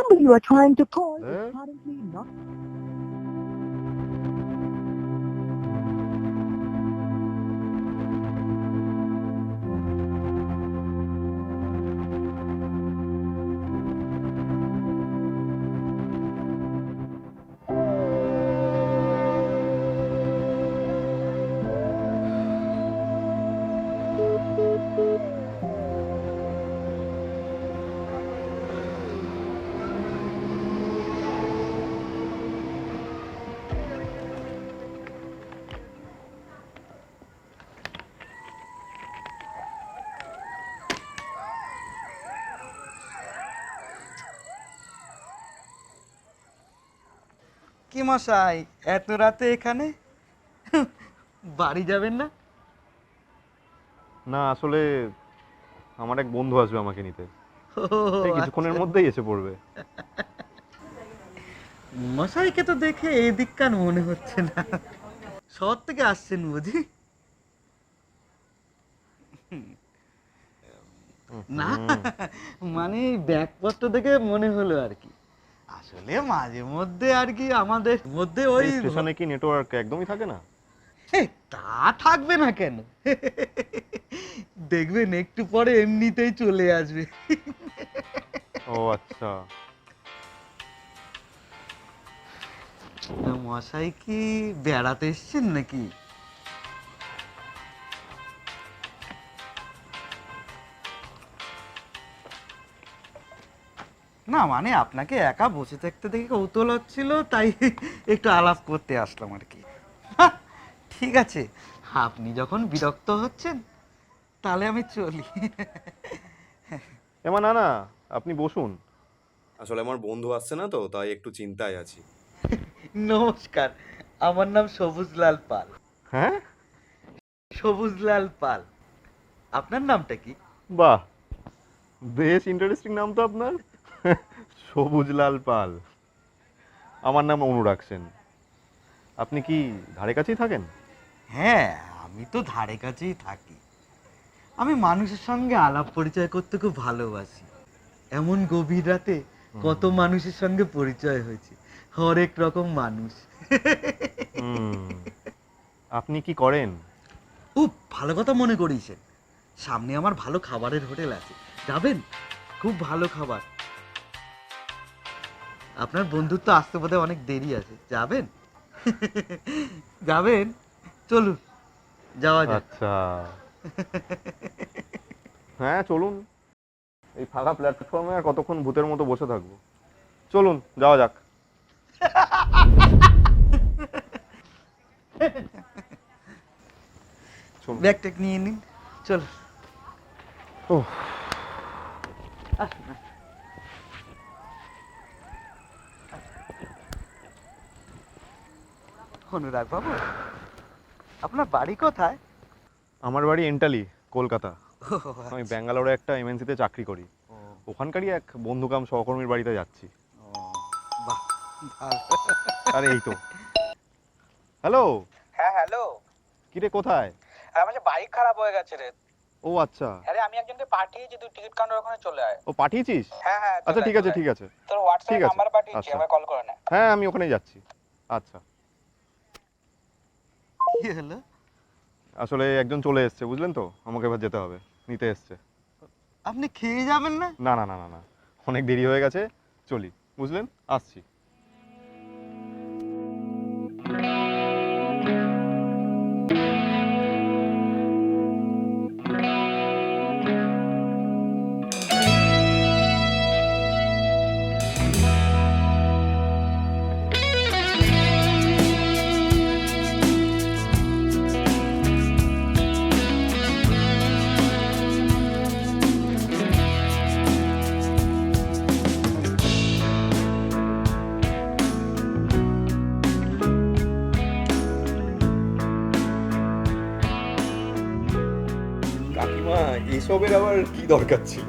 number you are trying to call Eh? is currently not. কি মশাই? এত রাতে এখানে? বাড়ি যাবেন না? না আসলে আমার এক বন্ধু আসবে আমাকে নিতে। এই কিছুক্ষণের আচ্ছা। মধ্যেই এসে পড়বে। মশাইকে তো দেখে এই দিককার মনে হচ্ছে না। শহর থেকে আসছেন বুঝি? না মানে ব্যাগপত্র দেখে মনে হলো আর কি। আসলে মাঝে মধ্যে আর কি আমাদের মধ্যে ওই স্টেশনে কি নেটওয়ার্ক একদমই থাকে না? তা থাকবে না কেন? দেখবেন একটু পরে এমনিতেই চলে আসবে। ও আচ্ছা। মশাই কি বেড়াতে এসছেন নাকি? না মানে আপনাকে একা বসে থাকতে দেখে কৌতূহল হচ্ছিল তাই একটু আলাপ করতে আসলাম আর কি। ঠিক আছে আপনি যখন বিরক্ত হচ্ছেন তাহলে আমি চলি। এমা না না আপনি বসুন। আসলে আমার বন্ধু আসছে না তো তাই একটু চিন্তায় আছি। নমস্কার আমার নাম সবুজলাল পাল। হ্যাঁ? সবুজলাল পাল। আপনার নামটা কি? বাহ বেশ ইন্টারেস্টিং নাম তো আপনার। সবুজলাল পাল। আমার নাম অনুরাগ সেন। আপনি কি ধারে কাছেই থাকেন? হ্যাঁ আমি তো ধারে কাছেই থাকি। আমি মানুষের সঙ্গে আলাপ পরিচয় করতে খুব ভালোবাসি। এমন গভীর রাতে কত মানুষের সঙ্গে পরিচয় হয়েছে। হরেক রকম মানুষ। আপনি কি করেন? খুব ভালো কথা মনে করিয়েছেন সামনে আমার ভালো খাবারের হোটেল আছে। যাবেন? খুব ভালো খাবার। আপনার বন্ধুত্ব আসতে বোধহয় অনেক দেরি আছে। যাবেন? যাবেন? চলুন যাওয়া যাক। আচ্ছা। হ্যাঁ চলুন। এই ফাঁকা প্ল্যাটফর্মে আর কতক্ষণ ভূতের মতো বসে থাকব? চলুন যাওয়া যাক। চলুন ব্যাগ ট্যাগ নিয়ে নিন চল উফ। অনুরাগ বাবু আপনার বাড়ি কোথায়? আমার বাড়ি এন্টালি কলকাতা। আমি আচ্ছা। ব্যাঙ্গালোরে একটা এমএনসিতে চাকরি করি। ওখানকারই এক বন্ধুকাম সহকর্মীর বাড়িতে যাচ্ছি। আরে এই তো। হ্যালো? হ্যাঁ হ্যালো। কিরে কোথায়? আরে আমার বাইক খারাপ হয়ে গেছে রে। ও আচ্ছা। আরে আমি একজনকে পাঠিয়েছি তুই টিকিট কাউন্টার ওখানে চলে আয়। ও পাঠিয়েছিস? হ্যাঁ হ্যাঁ আচ্ছা ঠিক আছে ঠিক আছে। তোর হোয়াটসঅ্যাপ নাম্বার পাঠিয়েছি আচ্ছা। কল করে না। হ্যাঁ আমি ওখানেই যাচ্ছি। আচ্ছা। কি হলো? আসলে একজন চলে এসেছে বুঝলেন তো? আমাকে এবার যেতে হবে নিতে এসছে। আপনি খেয়ে যাবেন না? না না না না না। অনেক দেরি হয়ে গেছে চলি বুঝলেন? আসছি। কি দরকার ছিল?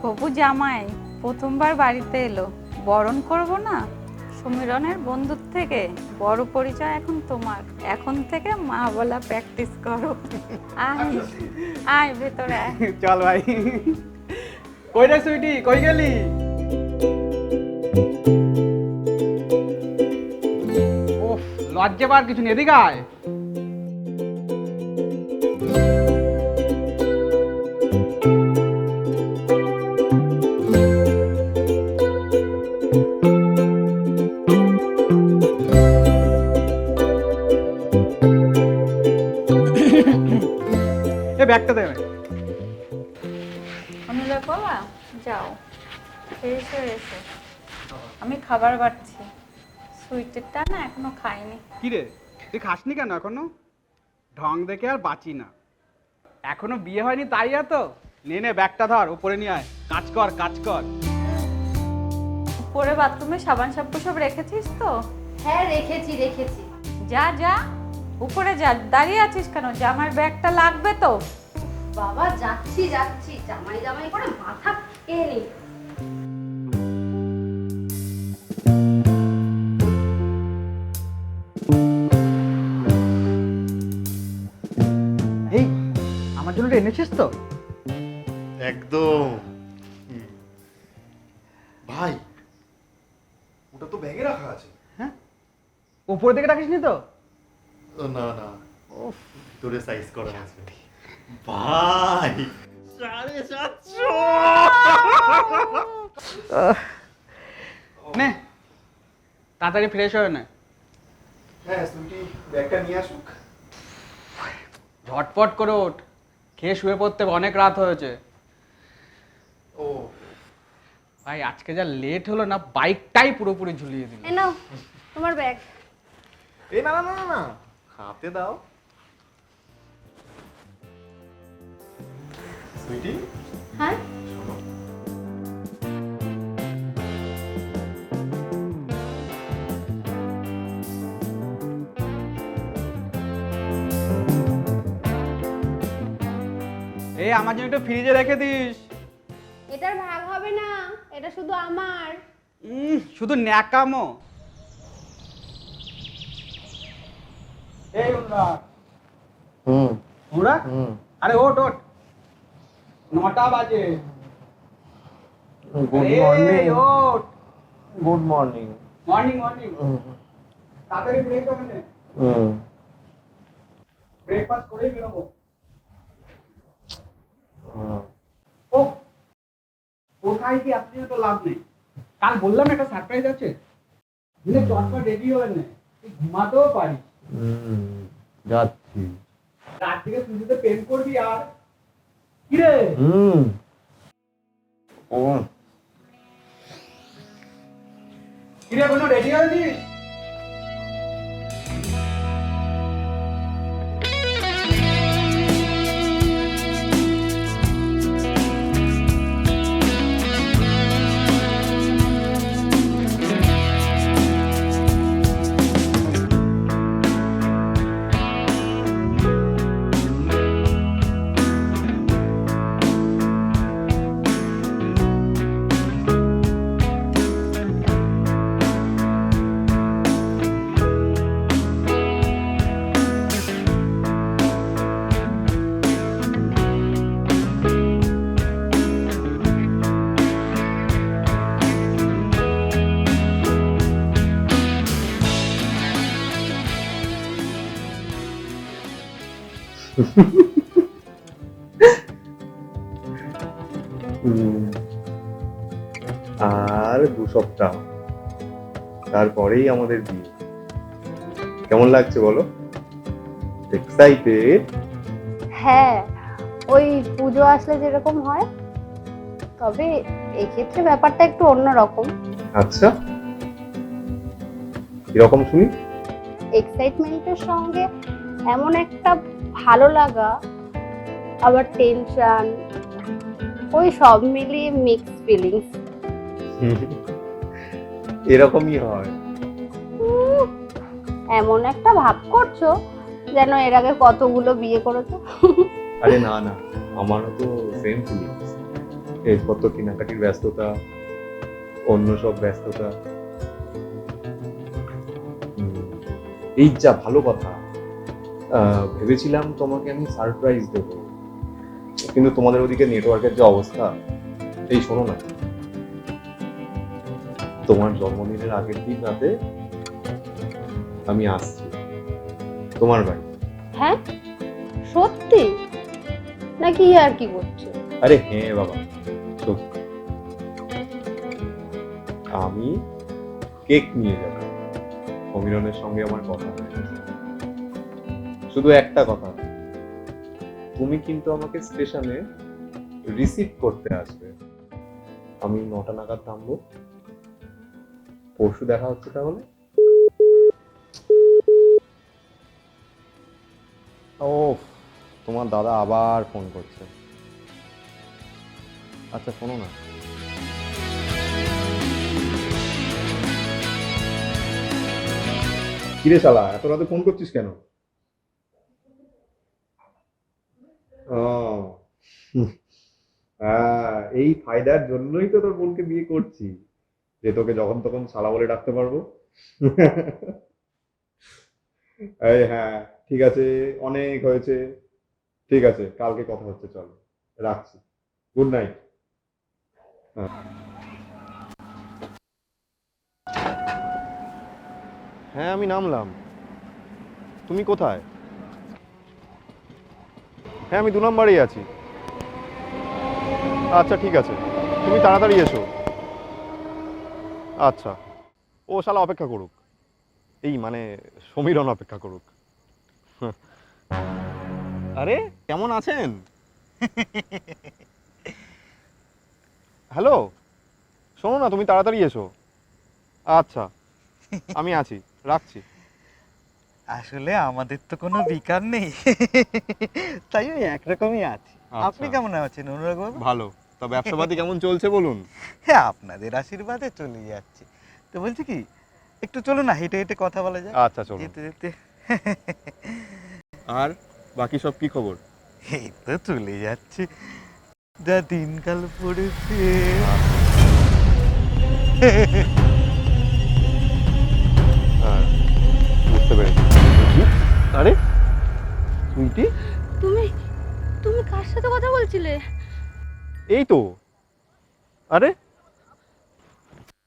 হবু জামাই প্রথমবার বাড়িতে এলো। বরণ করব না? সুমিরনের বন্ধুর থেকে বড় পরিচয় এখন তোমার। এখন থেকে মা বলা প্র্যাকটিস করো। আয় আয় ভেতরে চল ভাই। কই রে সুইটি? কই গেলি? ওহ লজ্জা পাওয়ার কিছু নেই। এদিকে এসো। আমি খাবার বাড়ছি। সুইটেরটা না এখনও খাইনি। কি রে? তুই খাসনি কেন এখনও? ঢং দেখে আর বাঁচি না। এখনও বিয়ে হয়নি তাই এত? নে নে ব্যাগটা ধর উপরে নিয়ে আয়। কাজ কর কাজ কর। পরে বাথরুমে সাবান শ্যাম্পু সব রেখেছিস তো? হ্যাঁ রেখেছি রেখেছি। যা যা। উপরে যা দাঁড়িয়ে আছিস কেন? জামার ব্যাগটা লাগবে তো? বাবা যাচ্ছি যাচ্ছি। জামাই জামাই করে মাথা খেয়ে নেই আমার এনেছিস তো? একদম। ভাই ওটা তো ব্যাগে রাখা আছে। হ্যাঁ? উপরে দিকে রাখিসনি তো? না না। তোরে সাইজ করা আছে। ভাই সাড়ে সাতশো। নে তাড়াতাড়ি ফ্রেশ হয়ে নে। হ্যাঁ সুইটি ব্যাগটা নিয়ে আসুক। ঝটপট করে ওঠ। খেয়ে শুয়ে পড়তে হবে, অনেক রাত হয়েছে। ও। ভাই আজকে যা লেট হলো না বাইকটাই পুরোপুরি ঝুলিয়ে দিল। এ নাও তোমার ব্যাগ এ না না না না, না হাতে দাও। সুইটি হ্যাঁ? এই আমার জন্য একটু ফ্রিজে রেখে দিস। এটার ভাগ হবে না এটা শুধু আমার। উম, শুধু ন্যাকামো। এই অনুরাগ হুম। অনুরাগ হুম। আরে ওট ওট নটা বাজে। গুড মর্নিং ওঠ। গুড মর্নিং মর্নিং মর্নিং তাড়াতাড়ি ব্রেক হবে না। হুম। ব্রেকফাস্ট করেই বেরোবো হুম ও কোথায় কি আপনি তো লাভ নেই। কাল বললাম একটা সারপ্রাইজ আছে। দিনে চটপট রেডি হয়ে নে। তুই ঘুমাতেও পারি হুম যাচ্ছি। রাত থেকে সূর্যতে প্রেম করবি আর? কিরে হুম। ও কিরে কোনো রেডি হয়েছিস আর দু সপ্তাহ। তারপরেই আমাদের বিয়ে। কেমন লাগছে বলো? এক্সাইটেড হ্যাঁ ওই পুজো আসলে যেরকম হয় তবে এক্ষেত্রে ব্যাপারটা একটু অন্যরকম। আচ্ছা। কীরকম শুনি? এক্সাইটমেন্টের সঙ্গে এমন একটা ভালো লাগা আবার টেনশন ওই সব মিলিয়ে মিক্স ফিলিংস এরকমই হয়। এমন একটা ভাব করছ যেন এর আগে কতগুলো বিয়ে করেছ? আরে না না আমারও তো সেম ফিলিংস এরপর তো কেনাকাটির ব্যস্ততা অন্য সব ব্যস্ততা। এই যা ভালো কথা আহ, ভেবেছিলাম তোমাকে আমি সারপ্রাইজ দেব। কিন্তু তোমাদের ওদিকে নেটওয়ার্কের যে অবস্থা এই শোনো না। তোমার জন্মদিনের আগের দিন রাতে আমি আসছি। তোমার বাড়ি? হ্যাঁ? সত্যি? নাকি আর কি করছ? আরে হ্যাঁ বাবা সত্যি। আমি কেক নিয়ে যাব। অমিরনের সঙ্গে আমার কথা শুধু একটা কথা। তুমি কিন্তু আমাকে স্টেশনে রিসিভ করতে আসবে। আমি নটা নাগাদ নামবো। পরশু দেখা হচ্ছে তাহলে? ও তোমার দাদা আবার ফোন করছে। আচ্ছা শোনো না। কিরে শালা এত রাতে ফোন করছিস কেন? ও। হ্যাঁ এই ফায়দার জন্যই তো তোর বোনকে বিয়ে করছি। যে তোকে যখন তখন সালা বলে ডাকতে পারব। এই হ্যাঁ ঠিক আছে, অনেক হয়েছে। ঠিক আছে, কালকে কথা হচ্ছে, চল, রাখছি। গুড নাইট হ্যাঁ আমি নামলাম। তুমি কোথায়? হ্যাঁ আমি দু নম্বরেই আছি। আচ্ছা ঠিক আছে। তুমি তাড়াতাড়ি এসো। আচ্ছা। ও শালা অপেক্ষা করুক। এই মানে সমীরণ অপেক্ষা করুক। আরে কেমন আছেন? হ্যালো? শোনো না তুমি তাড়াতাড়ি এসো। আচ্ছা আমি আছি রাখছি। আসলে আমাদের তো কোনো বিকার নেই। তাই ওই একরকমই আছি। আপনি আচ্ছা। কেমন আছেন অনুরাগ ভালো। তা ব্যবসাপাতি কেমন চলছে বলুন? হ্যাঁ আপনাদের আশীর্বাদে চলে যাচ্ছে। তো বলছি কি একটু চলো না হেঁটে হেঁটে কথা বলা যায় আচ্ছা চলুন। যেতে যেতে। আর বাকি সব কি খবর? এই তো চলে যাচ্ছে। যা দিনকাল পড়েছে। এই তো। আরে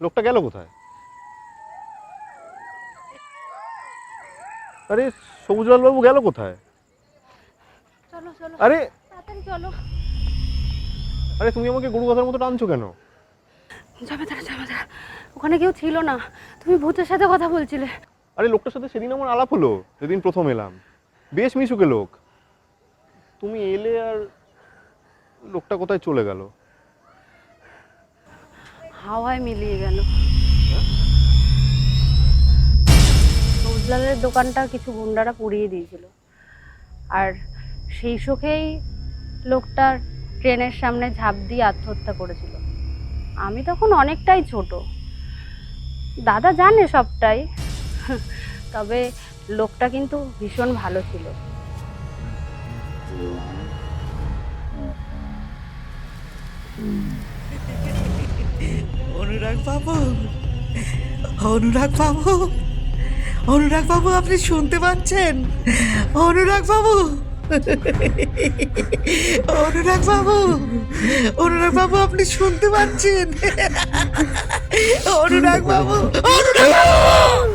লোকটা গেল কোথায়? আরে সবুজলাল বাবু গেল কোথায়? চলো চলো। আরে তাড়াতাড়ি চলো। আরে তুমি আমাকে গরু কথার মতো টানছো কেন? জামাতারা ওখানে কেউ ছিল না। তুমি ভূতের সাথে কথা বলছিলে। আরে লোকটার সাথে সেদিন আমার আলাপ হলো যেদিন প্রথম এলাম। বেশ মিশুকে লোক। তুমি এলে আর লোকটা কোথায় চলে গেল? হাওয়ায় মিলিয়ে গেল। সবুজলালের দোকানটা কিছু গুন্ডারা পুড়িয়ে দিয়েছিল। আর সেই শোকেই লোকটা ট্রেনের সামনে ঝাঁপ দিয়ে আত্মহত্যা করেছিল। আমি তখন অনেকটাই ছোট। দাদা জানে সবটাই। তবে লোকটা কিন্তু ভীষণ ভালো ছিল। অনুরাগ বাবু অনুরাগ বাবু অনুরাগ বাবু, আপনি শুনতে পাচ্ছেন? অনুরাগ বাবু অনুরাগ বাবু অনুরাগ বাবু, আপনি শুনতে পাচ্ছেন? অনুরাগ বাবু অনুরাগ বাবু!